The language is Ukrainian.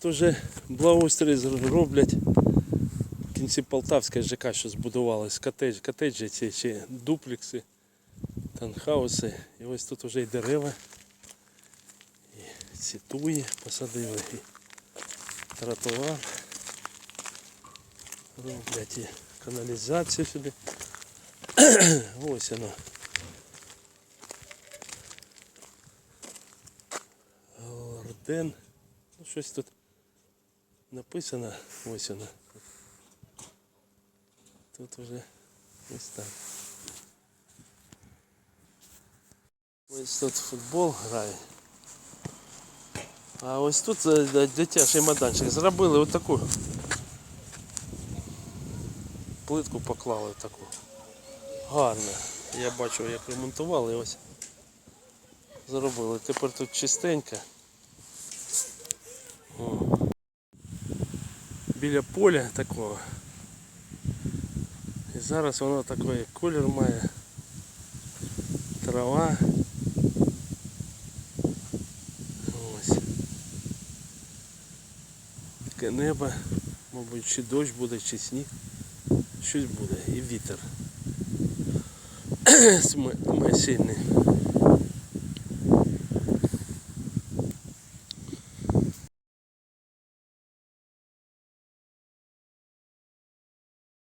Тут вже благоустрій роблять в кінці Полтавська ЖК, що збудувалось, котедж, котеджі ці чи дуплікси, танхауси. І ось тут вже і дерева, і ці туї посадили, і тротуар. Роблять і каналізацію сюди. ось воно. Орден. Ну, щось тут написано. Ось воно. Тут вже ось так. Ось тут футбол грає. А ось тут е, д- дитячий майданчик. Зробили отаку. Плитку поклали таку. Гарно. Я бачу, як ремонтували ось. Зробили. Тепер тут чистенько. О. Біля поля такого. І зараз воно такий колір має. Трава. Ось. Таке небо. Мабуть, чи дощ буде, чи сніг. Щось буде. І вітер. Сме- сильний.